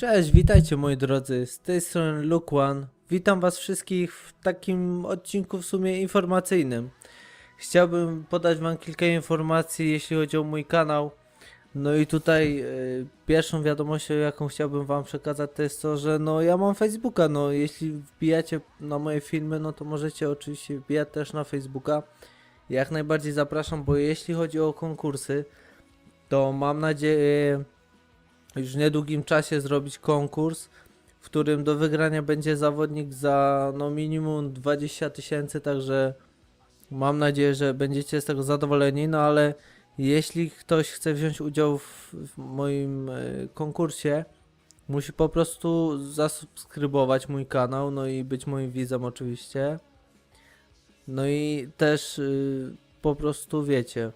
Cześć, witajcie moi drodzy, z tej strony Luke One. Witam was wszystkich w takim odcinku w sumie informacyjnym. Chciałbym podać wam kilka informacji jeśli chodzi o mój kanał. No i tutaj y, pierwszą wiadomością jaką chciałbym wam przekazać to jest to, że no ja mam Facebooka, no jeśli wbijacie na moje filmy, no to możecie oczywiście wbijać też na Facebooka. Jak najbardziej zapraszam, bo jeśli chodzi o konkursy, to mam nadzieję już w niedługim czasie zrobić konkurs, w którym do wygrania będzie zawodnik za no minimum 20 tysięcy, także mam nadzieję, że będziecie z tego zadowoleni, no ale jeśli ktoś chce wziąć udział w, w moim e, konkursie, musi po prostu zasubskrybować mój kanał, no i być moim widzem oczywiście. No i też y, po prostu wiecie,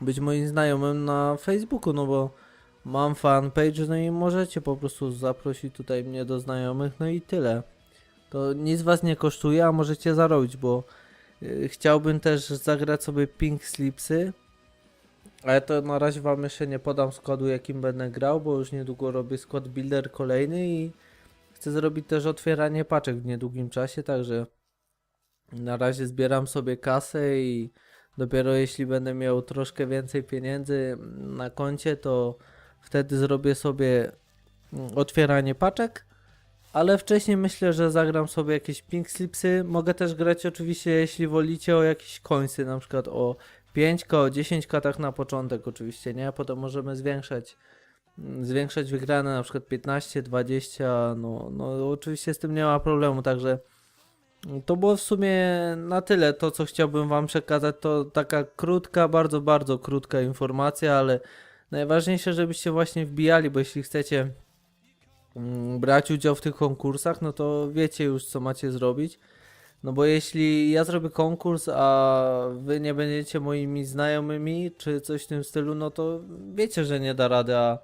być moim znajomym na Facebooku, no bo Mam fanpage, no i możecie po prostu zaprosić tutaj mnie do znajomych, no i tyle. To nic was nie kosztuje, a możecie zarobić, bo y, chciałbym też zagrać sobie Pink Slipsy, ale to na razie wam jeszcze nie podam składu jakim będę grał, bo już niedługo robię skład builder kolejny i chcę zrobić też otwieranie paczek w niedługim czasie, także na razie zbieram sobie kasę i dopiero jeśli będę miał troszkę więcej pieniędzy na koncie, to Wtedy zrobię sobie mm, otwieranie paczek. Ale wcześniej myślę, że zagram sobie jakieś pink slipsy. Mogę też grać oczywiście, jeśli wolicie, o jakieś końcy, na przykład o 5k, o 10k tak na początek oczywiście, nie? Potem możemy zwiększać mm, zwiększać wygrane na przykład 15, 20, no, no oczywiście z tym nie ma problemu, także to było w sumie na tyle to, co chciałbym wam przekazać, to taka krótka, bardzo, bardzo krótka informacja, ale Najważniejsze, żebyście właśnie wbijali, bo jeśli chcecie mm, brać udział w tych konkursach, no to wiecie już co macie zrobić. No bo jeśli ja zrobię konkurs, a wy nie będziecie moimi znajomymi, czy coś w tym stylu, no to wiecie, że nie da rady, a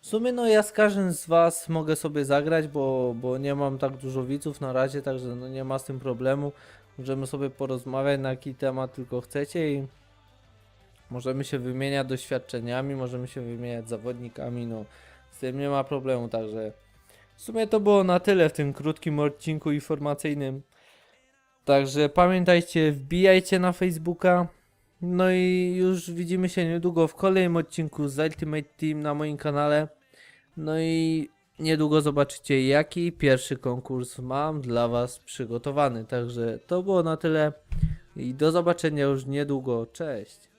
w sumie no ja z każdym z was mogę sobie zagrać, bo, bo nie mam tak dużo widzów na razie, także no nie ma z tym problemu. Możemy sobie porozmawiać na jaki temat tylko chcecie i Możemy się wymieniać doświadczeniami, możemy się wymieniać zawodnikami, no z tym nie ma problemu, także w sumie to było na tyle w tym krótkim odcinku informacyjnym. Także pamiętajcie, wbijajcie na Facebooka. No i już widzimy się niedługo w kolejnym odcinku z Ultimate Team na moim kanale. No i niedługo zobaczycie jaki pierwszy konkurs mam dla Was przygotowany. Także to było na tyle i do zobaczenia już niedługo. Cześć!